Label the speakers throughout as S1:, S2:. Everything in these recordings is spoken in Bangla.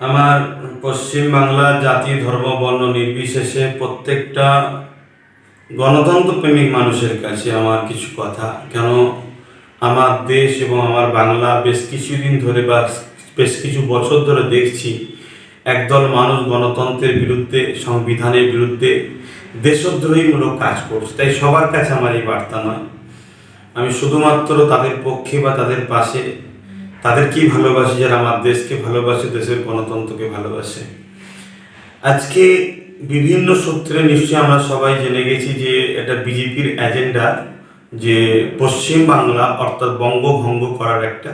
S1: আমার পশ্চিম বাংলার জাতি, ধর্ম, বর্ণ নির্বিশেষে প্রত্যেকটা গণতন্ত্র প্রেমিক মানুষের কাছে আমার কিছু কথা। কেন আমার দেশ এবং আমার বাংলা বেশ কিছুদিন ধরে বা বেশ কিছু বছর ধরে দেখছি একদল মানুষ গণতন্ত্রের বিরুদ্ধে, সংবিধানের বিরুদ্ধে দেশদ্রোহীমূলক কাজ করছে। তাই সবার কাছে আমার এই বার্তা নয়। আমি শুধুমাত্র তাদের পক্ষে বা তাদের পাশে তাদেরকেই ভালোবাসি, যারা আমার দেশকে ভালোবাসে, দেশের গণতন্ত্রকে ভালোবাসে। আজকে বিভিন্ন সূত্রে নিশ্চয়ই আমরা সবাই জেনে গেছি যে এটা বিজেপির এজেন্ডা, যে পশ্চিম বাংলা অর্থাৎ বঙ্গভঙ্গ করার একটা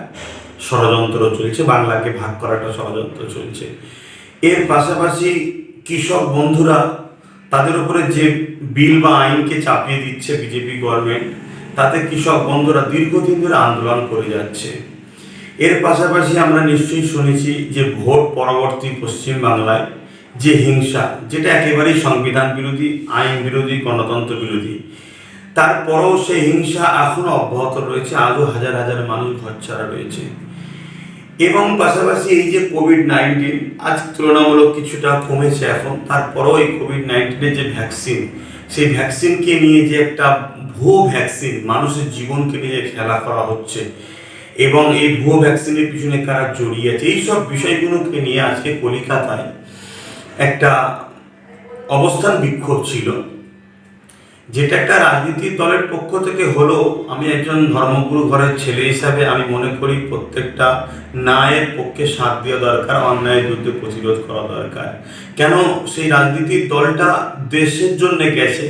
S1: ষড়যন্ত্র চলছে, বাংলাকে ভাগ করার একটা ষড়যন্ত্র চলছে। এর পাশাপাশি কৃষক বন্ধুরা, তাদের উপরে যে বিল বা আইনকে চাপিয়ে দিচ্ছে বিজেপি গভর্নমেন্ট, তাতে কৃষক বন্ধুরা দীর্ঘদিন ধরে আন্দোলন করে যাচ্ছে। এর পাশাপাশি আমরা নিশ্চয়ই শুনেছি যে ভোট পরবর্তী পশ্চিম বাংলায় যে হিংসা, যেটা একেবারেই সংবিধান বিরোধী, আইন বিরোধী, গণতন্ত্র বিরোধী, তারপরেও সেই হিংসা এখনও অব্যাহত রয়েছে। আজও হাজার হাজার মানুষ ঘর ছাড়া রয়েছে। এবং পাশাপাশি এই যে কোভিড নাইন্টিন আজ তুলনামূলক কিছুটা কমেছে এখন। তারপরেও এই কোভিড নাইন্টিনের যে ভ্যাকসিন সেই ভ্যাকসিনকে নিয়ে যে একটা ভুয়ো ভ্যাকসিন মানুষের জীবনকে নিয়ে খেলা করা হচ্ছে এবং এই ভুয়ো ভ্যাকসিনের পিছনে কারা জড়িয়ে আছে, এইসব বিষয়গুলোকে নিয়ে আজকে কলিকাতায় একটা অবস্থান বিক্ষোভ ছিল, যেটা একটা রাজনীতির দলের পক্ষ থেকে হলো, আমি একজন ধর্মগুরু ঘরের ছেলে হিসাবে আমি মনে করি প্রত্যেকটা ন্যায়ের পক্ষে সাথ দেওয়া দরকার, অন্যায়ের বিরুদ্ধে প্রতিরোধ করা দরকার। কেন সেই রাজনীতির দলটা দেশের জন্য গেছে,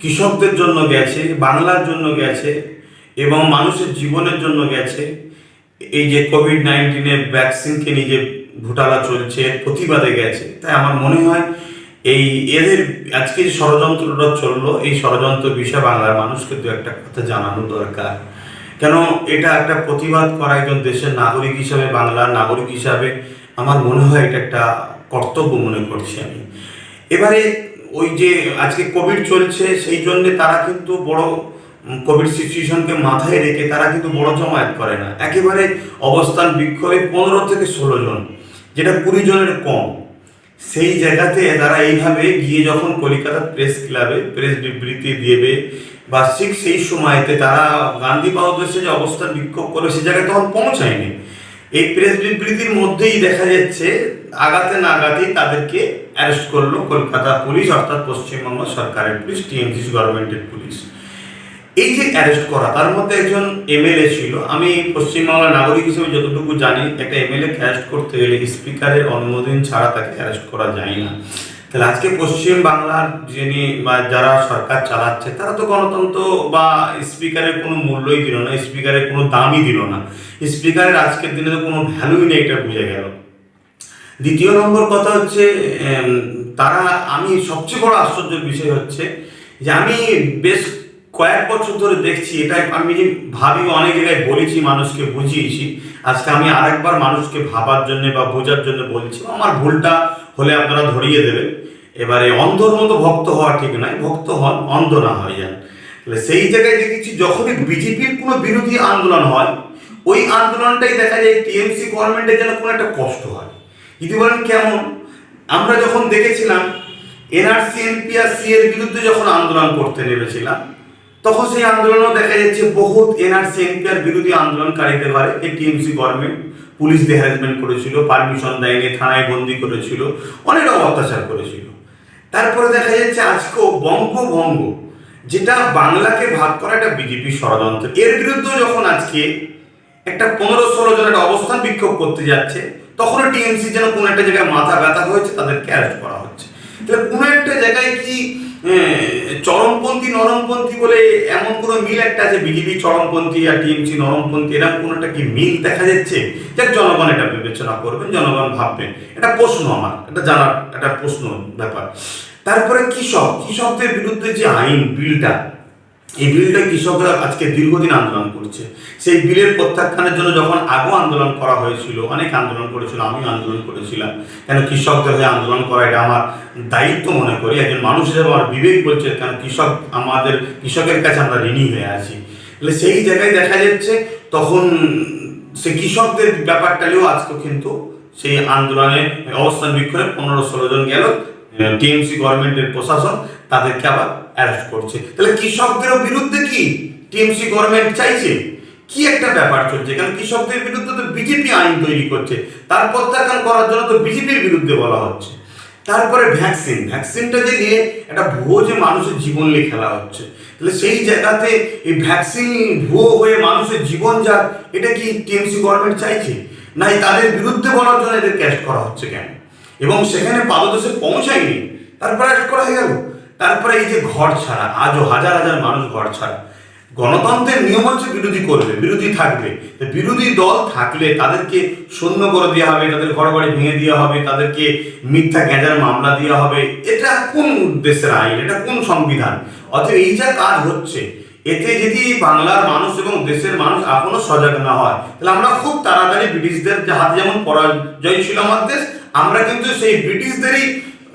S1: কৃষকদের জন্য গেছে, বাংলার জন্য গেছে এবং মানুষের জীবনের জন্য গেছে। এই যে কোভিড নাইন্টিনের ভ্যাকসিনকে নিয়ে যে ঘোটালা চলছে প্রতিবাদে গেছে। তাই আমার মনে হয় এই এদের আজকে যে ষড়যন্ত্রটা চলল, এই ষড়যন্ত্র বিষয়ে বাংলার মানুষকে দু একটা কথা জানানো দরকার। কেন এটা একটা প্রতিবাদ করা একজন দেশের নাগরিক হিসাবে, বাংলার নাগরিক হিসাবে আমার মনে হয় এটা একটা কর্তব্য মনে করছি আমি। এবারে ওই যে আজকে কোভিড চলছে, সেই জন্যে তারা কিন্তু বড় কোভিড সিচুয়েশনকে মাথায় রেখে তারা কিন্তু বড় জমায়েত করে না। একেবারে অবস্থান বিক্ষোভে পনেরো থেকে ষোলো জন, যেটা কুড়ি জনের কম। সেই জায়গাতে তারা এইভাবে গিয়ে যখন কলকাতা প্রেস ক্লাবে প্রেস বিবৃতি দেবে, বা ঠিক সেই সময়তে তারা গান্ধী পাউদেশে যে অবস্থান বিক্ষোভ করে সে জায়গায় তখন পৌঁছায়নি। এই প্রেস বিবৃতির মধ্যেই দেখা যাচ্ছে, আগাতে না আগাতেই তাদেরকে অ্যারেস্ট করল কলকাতা পুলিশ, অর্থাৎ পশ্চিমবঙ্গ সরকারের পুলিশ টিএমসি গভর্নমেন্টের পুলিশ। এই যে অ্যারেস্ট করা, তার মধ্যে একজন এমএলএ ছিল। আমি পশ্চিমবাংলার নাগরিক হিসেবে যতটুকু জানি, একটা এমএলএ অ্যারেস্ট করতে গেলে স্পিকারের অনুমোদন ছাড়া তাকে অ্যারেস্ট করা যায় না। তাহলে আজকে পশ্চিম বাংলার যিনি বা যারা সরকার চালাচ্ছে, তারা তো গণতন্ত্র বা স্পিকারের কোনো মূল্যই দিল না স্পিকারের কোনো দামই দিল না। স্পিকারের আজকের দিনে তো কোনো ভ্যালুই নেই, এটা বুঝে গেল। দ্বিতীয় নম্বর কথা হচ্ছে তারা, আমি সবচেয়ে বড় আশ্চর্যের বিষয় হচ্ছে যে আমি বেশ কয়েক বছর ধরে দেখছি এটা আমি যে ভাবি, অনেক জায়গায় বলেছি, মানুষকে বুঝিয়েছি। আজকে আমি আরেকবার মানুষকে ভাবার জন্য বা বোঝার জন্য বলছি, আমার ভুলটা হলে আপনারা ধরিয়ে দেবেন। এবারে অন্ধর মতো ভক্ত হওয়া ঠিক নয়, ভক্ত হন, অন্ধ না হয়ে যান। তাহলে সেই জায়গায় দেখেছি, যখনই বিজেপির কোনো বিরোধী আন্দোলন হয়, ওই আন্দোলনটাই দেখা যায় টিএমসি গভর্নমেন্টের যেন কোনো একটা কষ্ট হয়। যদি বলেন কেমন? আমরা যখন দেখেছিলাম, এনআরসি, এনপিআরসি এর বিরুদ্ধে যখন আন্দোলন করতে নেমেছিলাম তখন সেই আন্দোলনও দেখা যাচ্ছে বহুত এনআরসি এনপিআর বিরোধী আন্দোলনকারীদের বারে এই টিএমসি গভর্নমেন্ট পুলিশ দিয়ে হ্যারাসমেন্ট করেছিল পারমিশন দেয়নি, থানায় বন্দি করেছিল, অনেক রকম অত্যাচার করেছিল। তারপরে দেখা যাচ্ছে আজকেও বঙ্গভঙ্গ, যেটা বাংলাকে ভাগ করা একটা বিজেপি ষড়যন্ত্র। এর বিরুদ্ধেও যখন আজকে একটা পনেরো ষোলো জন একটা অবস্থান বিক্ষোভ করতে যাচ্ছে, তখনও টিএমসি যেন কোনো একটা জায়গায় মাথা ব্যথা হয়েছে, তাদেরকে অ্যারেস্ট করা হচ্ছে। তাহলে কোনো একটা জায়গায় কি চরমপন্থী, নরমপন্থী বলে এমন কোনো মিল একটা আছে? বিজেপি, চরমপন্থী আর টিএমসি, নরমপন্থী, এরকম কোনো একটা কি মিল দেখা যাচ্ছে? যাক, জনগণ এটা বিবেচনা করবেন, জনগণ ভাববেন। এটা প্রশ্ন আমার, এটা জানার একটা প্রশ্ন ব্যাপার। তারপরে কৃষক, কৃষকদের বিরুদ্ধে যে আইন, বিলটা এই বিলটা কৃষকরা আজকে দীর্ঘদিন আন্দোলন করছে। সেই বিলের প্রত্যাখ্যানের জন্য যখন আগেও আন্দোলন করা হয়েছিল, অনেক আন্দোলন করেছিল, আমিও আন্দোলন করেছিলাম। কেন কৃষকদের হয়ে আন্দোলন করা এটা আমার দায়িত্ব মনে করি। একজন মানুষ হিসেবে আমার বিবেক বলছে, কেন কৃষক আমাদের, কৃষকের কাছে আমরা ঋণী হয়ে আছি। তাহলে সেই জায়গায় দেখা যাচ্ছে, তখন সে কৃষকদের ব্যাপারটা নিয়েও আজকে কিন্তু সেই আন্দোলনে অবস্থান বিক্ষোভে পনেরো ষোলো জন গেল। টিএমসি গভর্নমেন্টের প্রশাসন, তাদেরকে আবার অ্যারেস্ট করছে। তাহলে কৃষকদের বিরুদ্ধে কি টিএমসি গভর্নমেন্ট চাইছে? কি একটা ব্যাপার চলছে? কারণ কৃষকদের বিরুদ্ধে তো বিজেপি আইন তৈরি করছে। তার প্রত্যাখ্যান করার জন্য তো বিজেপির বিরুদ্ধে বলা হচ্ছে। তারপরে ভ্যাকসিন ভ্যাকসিনটা যে নিয়ে একটা ভুয়ো যে মানুষের জীবন নিয়ে খেলা হচ্ছে। তাহলে সেই জায়গাতে এই ভ্যাকসিন ভুয়ো হয়ে মানুষের জীবন যাক, এটা কি টিএমসি গভর্নমেন্ট চাইছে? না তাদের বিরুদ্ধে বলার জন্য এদের ক্যাস্ট করা হচ্ছে কেন? এবং সেখানে পাদদেশে পৌঁছায়নি। তারপরে অ্যারেস্ট করা হয়ে গেল। তারপরে এই যে ঘর ছাড়া, আজও হাজার হাজার মানুষ ঘর ছাড়া। গণতন্ত্রের নিয়ম হচ্ছে বিরোধী করবে, বিরোধী থাকবে। বিরোধী দল থাকলে তাদেরকে শূন্য করে দেওয়া হবে, তাদের ঘর বাড়ি ভেঙে দেওয়া হবে, তাদেরকে মিথ্যা গ্যাজার মামলা দেওয়া হবে। এটা কোন দেশের আইন এটা কোন সংবিধান? অতএব এই যা কাজ হচ্ছে, এতে যদি বাংলার মানুষ এবং দেশের মানুষ এখনও সজাগ না হয়, তাহলে আমরা খুব তাড়াতাড়ি ব্রিটিশদের হাতে যেমন পরাজয় ছিল আমার দেশ, আমরা কিন্তু সেই ব্রিটিশদেরই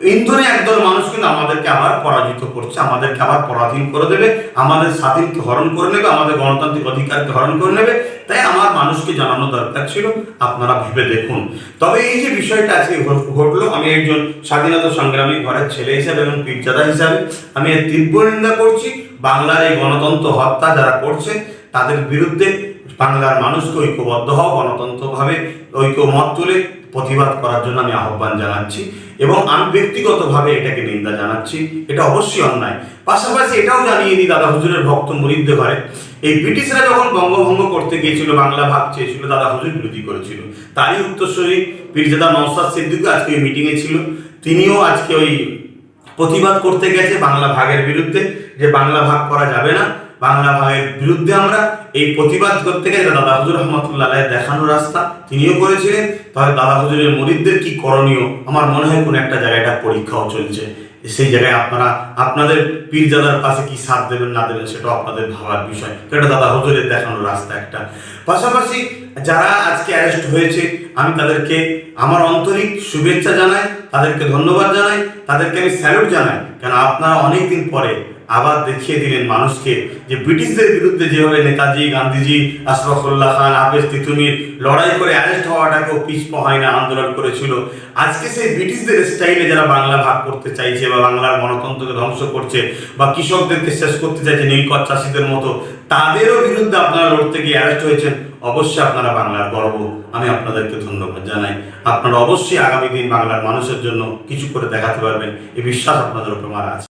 S1: ইন্ধনে একদল মানুষ কিন্তু আমাদেরকে আবার পরাজিত করছে, আমাদেরকে আবার পরাধীন করে দেবে, আমাদের স্বাধীনকে হরণ করে নেবে, আমাদের গণতান্ত্রিক অধিকারকে হরণ করে নেবে। তাই আমার মানুষকে জানানো দরকার ছিল, আপনারা ভেবে দেখুন। তবে এই যে বিষয়টা আজকে ঘট- ঘটলো, আমি একজন স্বাধীনতা সংগ্রামী ঘরের ছেলে হিসাবে এবং পীরজাদা হিসাবে, আমি এর তীব্র নিন্দা করছি। বাংলার এই গণতন্ত্র হত্যা যারা করছে, তাদের বিরুদ্ধে বাংলার মানুষকে ঐক্যবদ্ধ হও, গণতন্ত্রভাবে ঐক্যমত তুলে প্রতিবাদ করার জন্য আমি আহ্বান জানাচ্ছি এবং আমি ব্যক্তিগতভাবে এটাকে নিন্দা জানাচ্ছি। এটা অবশ্যই অন্যায়। পাশাপাশি এটাও জানিয়ে দিই, দাদা হুজুরের ভক্ত মুরিদদের ঘরে, এই ব্রিটিশরা যখন বঙ্গভঙ্গ করতে গিয়েছিল, বাংলা ভাগ চেয়েছিল, দাদা হুজুর বিরোধী করেছিল। তারই উত্তরস্বরী পীরজাদা নওসাদ সিদ্দিকও আজকে ওই মিটিংয়ে ছিল। তিনিও আজকে ওই প্রতিবাদ করতে গেছে বাংলা ভাগের বিরুদ্ধে, যে বাংলা ভাগ করা যাবে না। বাংলা ভাগের বিরুদ্ধে আমরা এই প্রতিবাদ করতে গেলে দাদা হুজুর রহমতুল্লাহ আলাইয়ের দেখানো রাস্তা, তিনিও করেছিলেন। তাহলে দাদা হুজুরের মরিদদের কি করণীয়? আমার মনে হয় কোনো একটা জায়গায় পরীক্ষাও চলছে। সেই জায়গায় আপনারা, আপনাদের পীরজাদার পাশে কি সাথ দেবেন, না দেবেন, সেটাও আপনাদের ভাবার বিষয়। এটা দাদা হুজুরের দেখানো রাস্তা একটা। পাশাপাশি যারা আজকে অ্যারেস্ট হয়েছে, আমি তাদেরকে আমার আন্তরিক শুভেচ্ছা জানাই, তাদেরকে ধন্যবাদ জানাই, তাদেরকে আমি স্যালুট জানাই। কেন, আপনারা অনেকদিন পরে আবার দেখিয়ে দিলেন মানুষকে যে ব্রিটিশদের বিরুদ্ধে যেভাবে নেতাজি, গান্ধীজি, আশরফুল্লাহ খান, আবেশ তিতুমির লড়াই করে অ্যারেস্ট হওয়াটাকেও পিছপা হয় না, আন্দোলন করেছিল। আজকে সেই ব্রিটিশদের স্টাইলে যারা বাংলা ভাগ করতে চাইছে বা বাংলার গণতন্ত্রকে ধ্বংস করছে বা কৃষকদেরকে শেষ করতে চাইছে নীলকর চাষিদের মতো, তাদেরও বিরুদ্ধে আপনারা লড়তে গিয়ে অ্যারেস্ট হয়েছেন, অবশ্যই আপনারা বাংলার গর্ব। আমি আপনাদেরকে ধন্যবাদ জানাই। আপনারা অবশ্যই আগামী দিন বাংলার মানুষের জন্য কিছু করে দেখাতে পারবেন, এই বিশ্বাস আপনাদের উপর আমার আছে।